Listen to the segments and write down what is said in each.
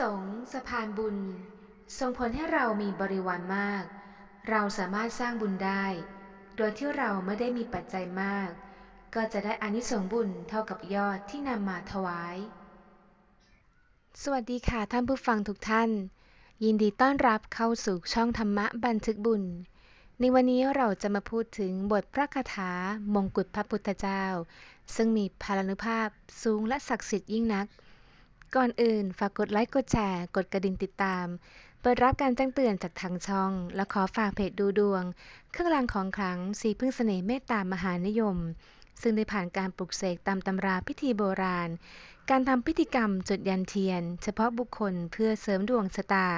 สงส์สะพานบุญ ส่งผลให้เรามีบริวารมาก เราสามารถสร้างบุญได้ โดยที่เราไม่ได้มีปัจจัยมาก ก็จะได้อานิสงส์บุญเท่ากับยอดที่นำมาถวาย สวัสดีค่ะท่านผู้ฟังทุกท่าน ยินดีต้อนรับเข้าสู่ช่องธรรมะบันทึกบุญ ในวันนี้เราจะมาพูดถึงบทพระคาถามงกุฎพระพุทธเจ้า ซึ่งมีพลานุภาพสูงและศักดิ์สิทธิ์ยิ่งนัก ก่อนอื่น ฝากกดไลค์ กดแชร์ กดกระดิ่งติดตาม เปิดรับการแจ้งเตือนจากทางช่อง และขอฝากเพจดูดวง เครื่องรางของขลังสีพึ่งเสน่ห์เมตตามหานิยม ซึ่งได้ผ่านการปลุกเสกตามตำราพิธีโบราณ การทำพิธีกรรมจุดยันเทียน เฉพาะบุคคลเพื่อเสริมดวงชะตา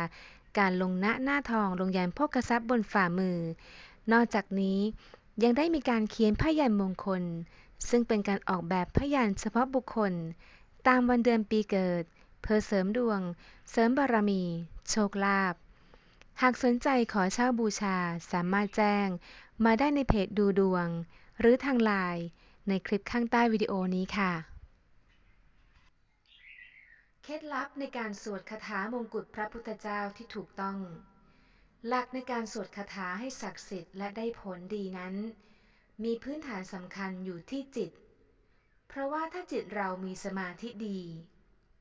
การลงหน้าหน้าทองลงยันโภกทรัพย์บนฝ่ามือ นอกจากนี้ยังได้มีการเขียนพยัญมงคล ซึ่งเป็นการออกแบบพยัญเฉพาะบุคคล ตามวันเดือนปีเกิด เพื่อเสริมดวง เสริมบารมี โชคลาภ หากสนใจขอเช่าบูชาสามารถแจ้ง มาได้ในเพจดูดวง หรือทางไลน์ในคลิปข้างใต้วิดีโอนี้ค่ะ เคล็ดลับในการสวดคาถามงกุฎพระพุทธเจ้าที่ถูกต้อง หลักในการสวดคาถาให้ศักดิ์สิทธิ์และได้ผลดีนั้น มีพื้นฐานสำคัญอยู่ที่จิต เพราะว่าถ้าจิตเรามีสมาธิดี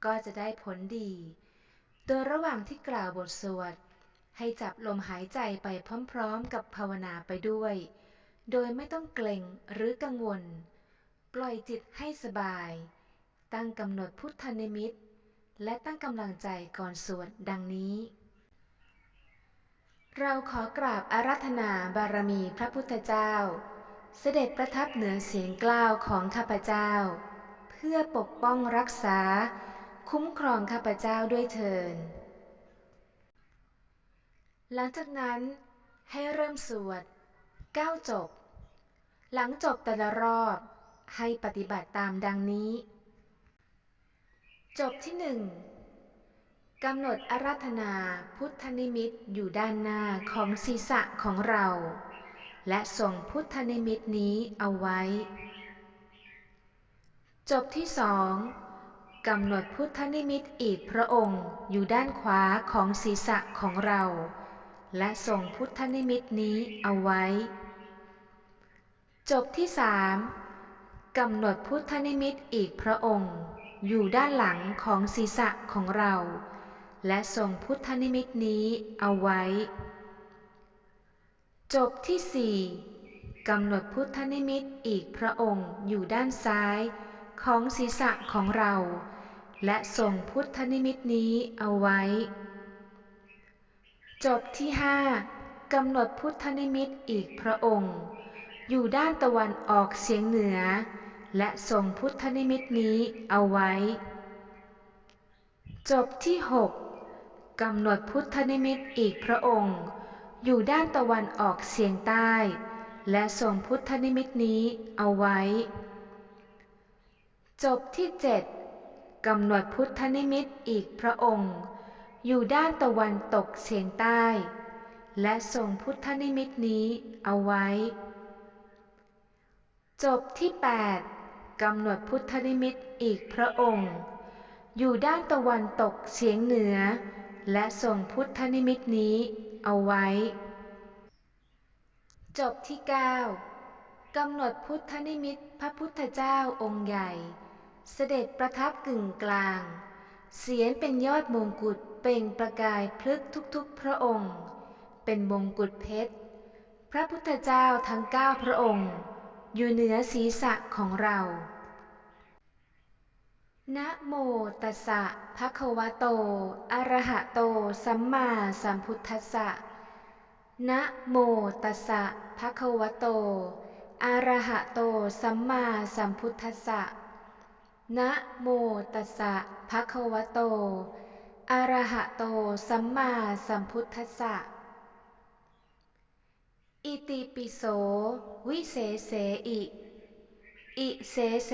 ก็จะได้ผลดี โดยระหว่างที่กล่าวบทสวด ให้จับลมหายใจไปพร้อมๆ กับภาวนาไปด้วย โดยไม่ต้องเกรงหรือกังวล ปล่อยจิตให้สบาย ตั้งกำหนดพุทธนิมิต และตั้งกำลังใจก่อนสวดดังนี้ เราขอกราบอารัธนาบารมีพระพุทธเจ้า เสด็จประทับเหนือเสียงกล้าวของข้าพเจ้า เพื่อปกป้องรักษา คุ้มครองข้าพเจ้าด้วยเถิดหลังจากนั้นให้เริ่มสวดก้าวจบ หลังจบแต่ละรอบให้ปฏิบัติตามดังนี้ จบที่หนึ่งกำหนดอาราธนาพุทธนิมิตอยู่ด้านหน้าของศีรษะของเรา และส่งพุทธนิมิตนี้เอาไว้ จบที่สองกำหนดพุทธนิมิตอีกพระองค์อยู่ด้านขวาของศีรษะของเรา และส่งพุทธนิมิตนี้เอาไว้ จบที่สามกำหนดพุทธนิมิตอีกพระองค์ อยู่ด้านหลังของศีรษะของเรา และส่งพุทธนิมิตนี้เอาไว้ จบที่สี่กำหนดพุทธนิมิตอีกพระองค์อยู่ด้านซ้ายของศีรษะของเรา และส่งพุทธนิมิตนี้เอาไว้ จบที่ห้ากำหนดพุทธนิมิตอีกพระองค์ อยู่ด้านตะวันออกเฉียงเหนือ และส่งพุทธนิมิตนี้เอาไว้ จบที่หกกำหนดพุทธนิมิตอีกพระองค์ อยู่ด้านตะวันออกเฉียงใต้ และส่งพุทธนิมิตนี้เอาไว้ จบที่เจ็ดกำหนดพุทธนิมิตอีกพระองค์ อยู่ด้านตะวันตกเฉียงใต้ และส่งพุทธนิมิตนี้เอาไว้ จบที่แปดกำหนดพุทธนิมิตอีกพระองค์ อยู่ด้านตะวันตกเฉียงเหนือ และส่งพุทธนิมิตนี้ เอาไว้ จบที่เก้ากำหนดพุทธนิมิตพระพุทธเจ้าองค์ใหญ่ เสด็จประทับกึ่งกลาง เสียนเป็นยอดมงกุฎเปล่งประกายพลึกทุกๆ พระองค์ เป็นมงกุฎเพชร พระพุทธเจ้าทั้งเก้าพระองค์ อยู่เหนือศีรษะของเรา นะโมตัสสะภะคะวะโต อะระหะโต สัมมาสัมพุทธัสสะ นะโมตัสสะภะคะวะโต อะระหะโต สัมมาสัมพุทธัสสะ นะโมตัสสะภะคะวะโต อะระหะโต สัมมาสัมพุทธัสสะ อิติปิโส วิเศษเสอิ อิเสเส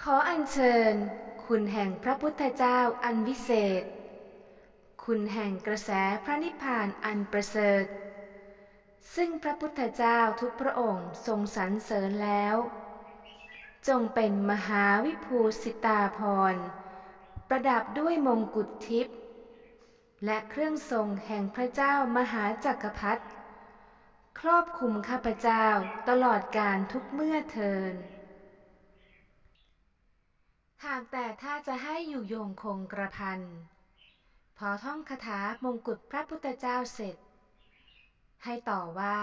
ขออัญเชิญ คุณแห่งพระพุทธเจ้าอันวิเศษ คุณแห่งกระแสพระนิพพานอันประเสริฐ ซึ่งพระพุทธเจ้าทุกพระองค์ทรงสรรเสริญแล้ว จงเป็นมหาวิภูสิตาพร ประดับด้วยมงกุฎทิพย์และเครื่องทรงแห่งพระเจ้ามหาจักรพรรดิครอบคุมข้าพเจ้าตลอดการทุกเมื่อเทิน หากแต่ถ้าจะให้อยู่โยงคงกระพัน พอท่องคาถามงกุฎพระพุทธเจ้าเสร็จ ให้ต่อว่า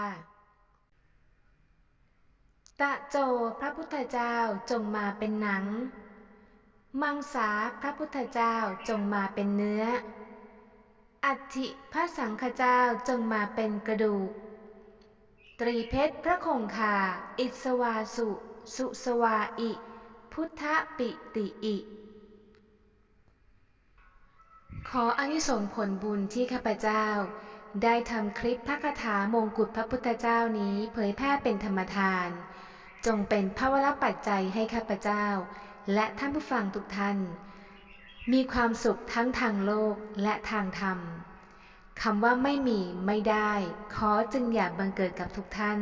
ตะโจพระพุทธเจ้าจงมาเป็นหนัง มังสาพระพุทธเจ้าจงมาเป็นเนื้อ อัฐิพระสังฆเจ้าจงมาเป็นกระดูก ตรีเพชรพระคงคา อิสวาสุ สุสวาอิ พุทธปิติอิ ขออนิสงผลบุญที่ข้าพเจ้า ได้ทำคลิปพระคาถามงกุฎพระพุทธเจ้านี้เผยแพร่เป็นธรรมทาน จงเป็นพระวรปัจจัยให้ข้าพเจ้า และท่านผู้ฟังทุกท่าน มีความสุขทั้งทางโลกและทางธรรมคำว่าไม่มีไม่ได้ ขอจึงอย่าบังเกิดกับทุกท่าน